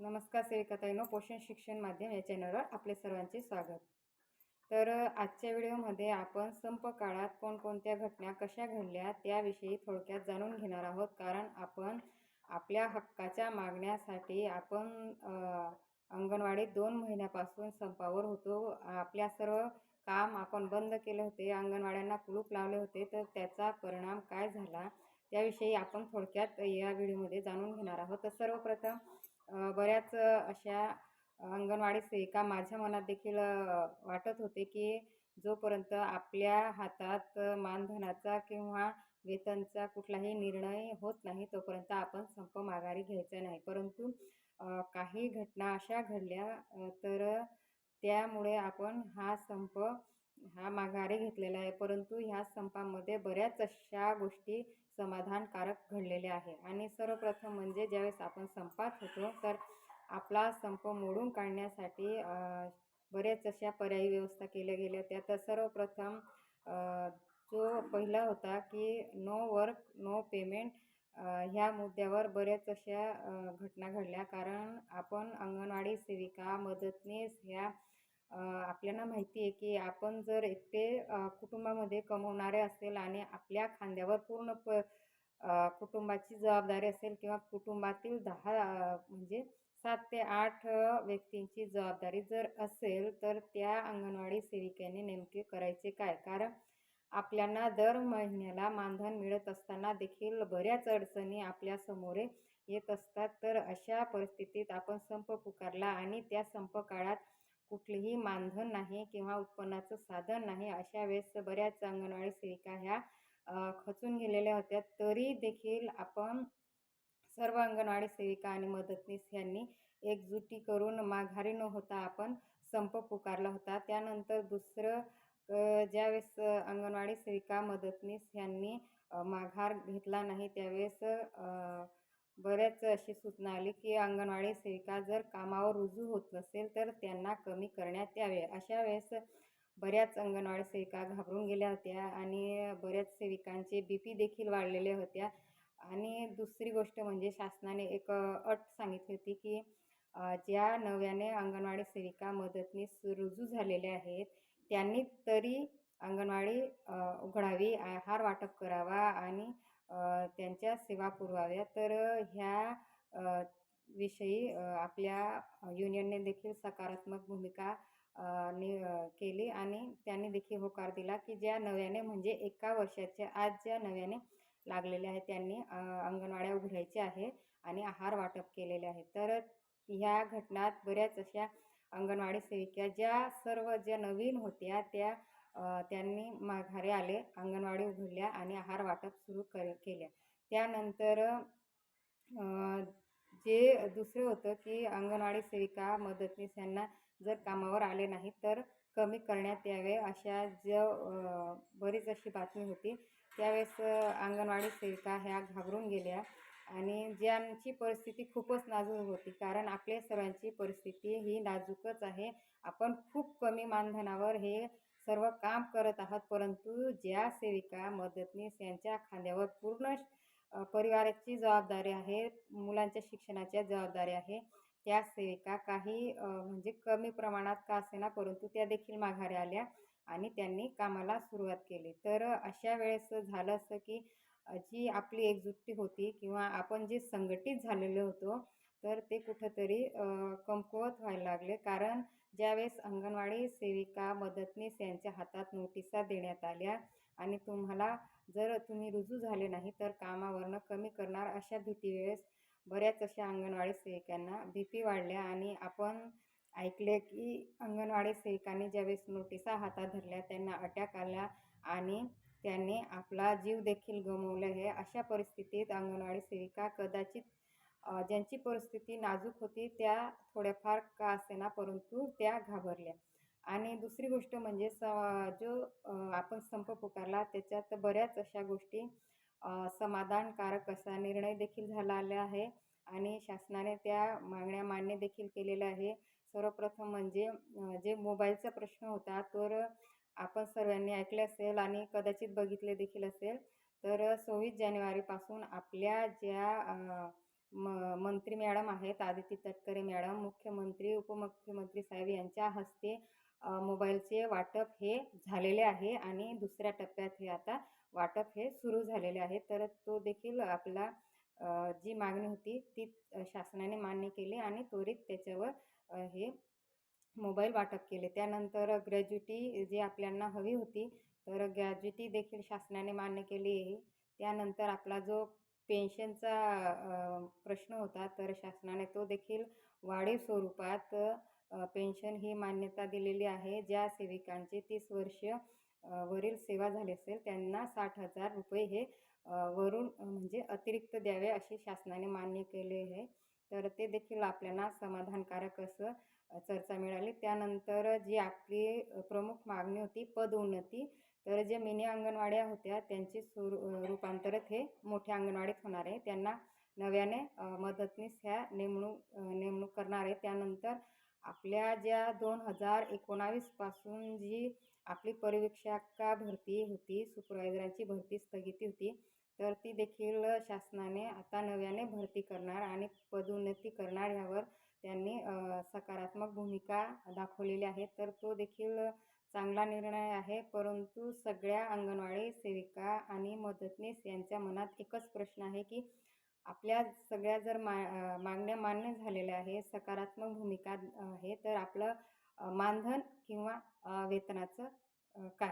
नमस्कार सेविकाताईनो पोषण शिक्षण माध्यम या चॅनलवर आपले सर्वांचे स्वागत. तर आजच्या व्हिडिओमध्ये आपण संप काळात कोणकोणत्या घटना कशा घडल्या त्याविषयी थोडक्यात जाणून घेणार आहोत. कारण आपण आपल्या हक्काच्या मागण्यासाठी आपण अंगणवाडीत दोन महिन्यापासून संपावर होतो. आपल्या सर्व काम आपण बंद केले होते अंगणवाड्यांना कुलूप लावले होते. तर त्याचा परिणाम काय झाला त्याविषयी आपण थोडक्यात या व्हिडिओमध्ये जाणून घेणार आहोत. तर सर्वप्रथम बऱ्याच अशा अंगणवाडी सेविका माझ्या मनात देखील वाटत होते की जोपर्यंत आपल्या हातात मानधनाचा किंवा वेतनचा कुठलाही निर्णय होत नाही तोपर्यंत आपण संप माघारी घ्यायचा नाही. परंतु काही घटना अशा घडल्या तर त्यामुळे आपण हा संप हा माघारी घेतलेला आहे. परंतु ह्या संपामध्ये बऱ्याच अशा गोष्टी समाधानकारक घडलेल्या आहे आणि सर्वप्रथम म्हणजे ज्यावेळेस आपण संपात होतो तर आपला संप मोडून काढण्यासाठी बऱ्याच अशा पर्यायी व्यवस्था केल्या गेल्या. होत्या तर सर्वप्रथम जो पहिला होता की नो वर्क नो पेमेंट ह्या मुद्द्यावर बऱ्याच अशा घटना घडल्या. कारण आपण अंगणवाडी सेविका मदतनीस ह्या आपल्याला माहिती आहे की आपण जर एकटे कुटुंबामध्ये कमवणारे असेल आणि आपल्या खांद्यावर पूर्ण प कुटुंबाची जबाबदारी असेल किंवा कुटुंबातील दहा म्हणजे सात ते आठ व्यक्तींची जबाबदारी जर असेल तर त्या अंगणवाडी सेविकेने नेमके करायचे काय? कारण आपल्याला दर महिन्याला मानधन मिळत असताना देखील बऱ्याच अडचणी आपल्यासमोरे येत असतात. तर अशा परिस्थितीत आपण संप पुकारला आणि त्या संप काळात कुठलीही मानधन नाही किंवा उत्पन्नाचं साधन नाही अशा वेळेस बऱ्याच अंगणवाडी सेविका ह्या खचून गेलेल्या होत्या. तरी देखील आपण सर्व अंगणवाडी सेविका आणि मदतनीस यांनी एकजुटी करून माघारी न होता आपण संप पुकारला होता. त्यानंतर दुसरं ज्यावेळेस अंगणवाडी सेविका मदतनीस यांनी माघार घेतला नाही त्यावेळेस बऱ्याच अशी सूचना आली की अंगणवाडी सेविका जर कामावर रुजू होत नसेल तर त्यांना कमी करण्यात यावे. अशा वेळेस बऱ्याच अंगणवाडी सेविका घाबरून गेल्या होत्या आणि बऱ्याच सेविकांचे बी पी देखील वाढलेल्या होत्या. आणि दुसरी गोष्ट म्हणजे शासनाने एक अट सांगितली होती की ज्या नव्याने अंगणवाडी सेविका मदतनीस रुजू झालेल्या आहेत त्यांनी तरी अंगणवाडी उघडावी आहार वाटप करावा आणि त्यांच्या सेवा पुरवाव्या. तर ह्या विषयी आपल्या युनियनने देखील सकारात्मक भूमिका नि केली आणि त्यांनी देखील होकार दिला की ज्या नव्याने म्हणजे एका वर्षाच्या आज ज्या नव्याने लागलेल्या आहेत त्यांनी अंगणवाड्या उघडायच्या आहे आणि आहार वाटप केलेले आहे तर ह्या घटनात बऱ्याच अशा अंगणवाडी सेविका ज्या सर्व ज्या नवीन होत्या त्या त्यांनी माघारी आले अंगणवाडी उघडल्या आणि आहार वाटप सुरू कर केल्या. त्यानंतर जे दुसरं होतं की अंगणवाडी सेविका मदतनीस यांना जर कामावर आले नाही तर कमी करण्यात यावे अशा ज्या बरीच अशी बातमी होती. त्यावेळेस अंगणवाडी सेविका ह्या घाबरून गेल्या आणि ज्यांची परिस्थिती खूपच नाजूक होती कारण आपल्या सर्वांची परिस्थिती ही नाजूकच आहे. आपण खूप कमी मानधनावर हे सर्व काम करत आहात परंतु ज्या सेविका मदतनीस यांच्या खांद्यावर पूर्ण परिवाराची जबाबदारी आहे मुलांच्या शिक्षणाच्या जबाबदारी आहे त्या सेविका काही म्हणजे कमी प्रमाणात का असेना परंतु त्या देखील माघारी आल्या आणि त्यांनी कामाला सुरुवात केली. तर अशा वेळेस झालं असं की जी आपली एकजुटी होती किंवा आपण जे संघटित झालेलो होतो तर ते कुठंतरी कमकुवत व्हायला लागले. कारण ज्यावेळेस अंगणवाडी सेविका मदतनीस यांच्या हातात नोटिसा देण्यात आल्या आणि तुम्हाला जर तुम्ही रुजू झाले नाही तर कामावरनं कमी करणार अशा भीती वेळेस बऱ्याच अशा अंगणवाडी सेविकांना भीती वाढल्या आणि आपण ऐकले की अंगणवाडी सेविकांनी ज्यावेळेस नोटिसा हातात धरल्या त्यांना अटॅक आला आणि त्यांनी आपला जीव देखील गमवला आहे. अशा परिस्थितीत अंगणवाडी सेविका कदाचित ज्यांची परिस्थिती नाजूक होती त्या थोड्याफार का असेना परंतु त्या घाबरल्या. आणि दुसरी गोष्ट म्हणजे स जो आपण संप पुकारला त्याच्यात बऱ्याच अशा गोष्टी समाधानकारक असा निर्णय देखील झालेला आहे. आणि शासनाने त्या मागण्या मान्य देखील केलेल्या आहे. सर्वप्रथम म्हणजे जे मोबाईलचा प्रश्न होता तर आपण सर्वांनी ऐकले असेल आणि कदाचित बघितले देखील असेल. तर सव्वीस जानेवारीपासून आपल्या ज्या म मंत्री मॅडम आहेत आदिती तटकरे मॅडम मुख्यमंत्री उपमुख्यमंत्री साहेब यांच्या हस्ते मोबाईलचे वाटप हे झालेले आहे आणि दुसऱ्या टप्प्यात हे आता वाटप हे सुरू झालेले आहे. तर तो देखील आपला जी मागणी होती ती शासनाने मान्य केली आणि त्वरित त्याच्यावर हे मोबाईल वाटप केले. त्यानंतर ग्रॅज्युटी जी आपल्याला हवी होती तर ग्रॅज्युटी देखील शासनाने मान्य केली. आहे त्यानंतर आपला जो पेन्शनचा प्रश्न होता तर शासनाने तो देखील वाढीव स्वरूपात पेन्शन ही मान्यता दिलेली आहे. ज्या सेविकांची तीस वर्ष वरील सेवा झाली असेल त्यांना साठ हजार रुपये हे वरून म्हणजे अतिरिक्त द्यावे अशी शासनाने मान्य केले आहे. तर ते देखील आपल्याला समाधानकारक असं चर्चा मिळाली. त्यानंतर जी आपली प्रमुख मागणी होती पदोन्नती तर जे मिनी अंगणवाड्या होत्या त्यांची सुरू रूपांतरित हे मोठ्या अंगणवाडीत होणार आहे. त्यांना नव्याने मदतनीस ह्या नेमणूक नेमणूक करणार आहे. त्यानंतर आपल्या ज्या दोन हजार एकोणावीसपासून जी आपली परिवीक्षका भरती होती सुपरवायझरांची भरती स्थगिती होती तर ती देखील शासनाने आता नव्याने भरती करणार आणि पदोन्नती करणार ह्यावर त्यांनी सकारात्मक भूमिका दाखवलेली आहे. तर तो देखील चांगला निर्णय आहे परंतु सगळ्या अंगणवाडी सेविका आणि मदतनीस यांच्या मनात एकच प्रश्न आहे की आपल्या सगळ्या जर मा मागण्या मान्य झालेल्या आहे सकारात्मक भूमिका आहे तर आपलं मानधन किंवा वेतनाचं काय?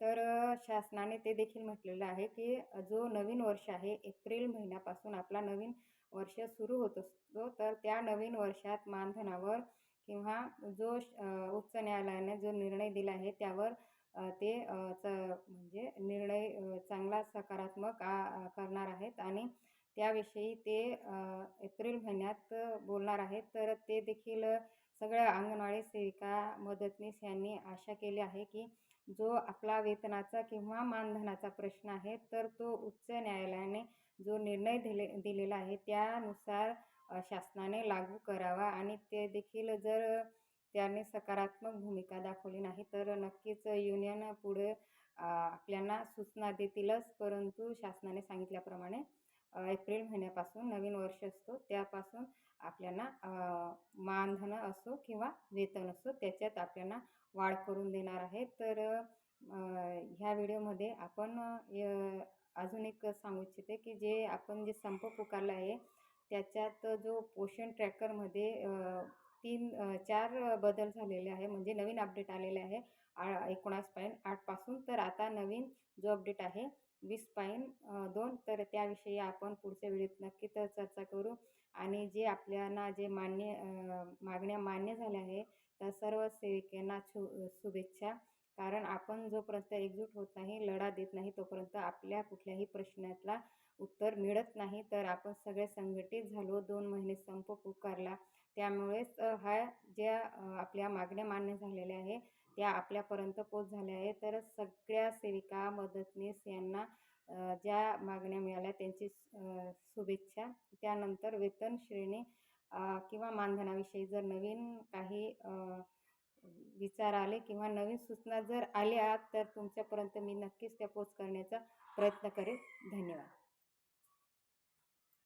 तर शासनाने ते देखील म्हटलेलं आहे की जो नवीन वर्ष आहे एप्रिल महिन्यापासून आपला नवीन वर्ष सुरू होत असतो तर त्या नवीन वर्षात मानधनावर किंवा जो उच्च न्यायालयाने जो निर्णय दिला आहे त्यावर ते च म्हणजे निर्णय चांगला सकारात्मक आ करणार आहेत आणि त्याविषयी ते एप्रिल महिन्यात बोलणार आहेत. तर ते देखील सगळ्या अंगणवाडी सेविका मदतनीस यांनी आशा केली आहे की जो आपला वेतनाचा किंवा मानधनाचा प्रश्न आहे तर तो उच्च न्यायालयाने जो निर्णय दिले दिलेला आहे त्यानुसार शासनाने लागू करावा आणि ते देखील जर त्याने सकारात्मक भूमिका दाखवली नाही तर नक्कीच युनियन पुढे आपल्याला सूचना देतीलच. परंतु शासनाने सांगितल्याप्रमाणे एप्रिल महिन्यापासून नवीन वर्ष असतो त्यापासून आपल्याला मानधन असो किंवा वेतन असो त्याच्यात आपल्याला वाढ करून देणार आहे. तर ह्या व्हिडिओमध्ये आपण अजून एक सांगू इच्छिते की जे आपण जे संप पुकारला आहे त्याच्यात जो पोषण ट्रॅकरमध्ये तीन चार बदल झालेले आहे म्हणजे नवीन अपडेट आलेले आहे. आ एकोणास पॉईंट आठपासून तर आता नवीन जो अपडेट आहे वीस पॉईंट दोन. तर त्याविषयी आपण पुढच्या वेळेत नक्की तर चर्चा करू. आणि जे आपल्याला जे मान्य मागण्या मान्य झाल्या आहे त्या सर्व सेविकांना शु शुभेच्छा. कारण आपण जोपर्यंत एकजूट होत नाही लढा देत नाही तोपर्यंत आपल्या कुठल्याही प्रश्नातला उत्तर मिळत नाही. तर आपण सगळे संघटित झालो दोन महिने संप पुकारला. त्यामुळेच ह्या ज्या आपल्या मागण्या मान्य झालेल्या आहे त्या आपल्यापर्यंत पोच झाल्या आहे तर सगळ्या सेविका मदतनीस यांना ज्या मागण्या मिळाल्या त्यांची शुभेच्छा. त्यानंतर वेतन श्रेणी किंवा मानधनाविषयी जर नवीन काही विचार आले किंवा नवीन सूचना जर आल्या तर तुमच्यापर्यंत मी नक्कीच त्या पोच करण्याचा प्रयत्न करेल धन्यवाद.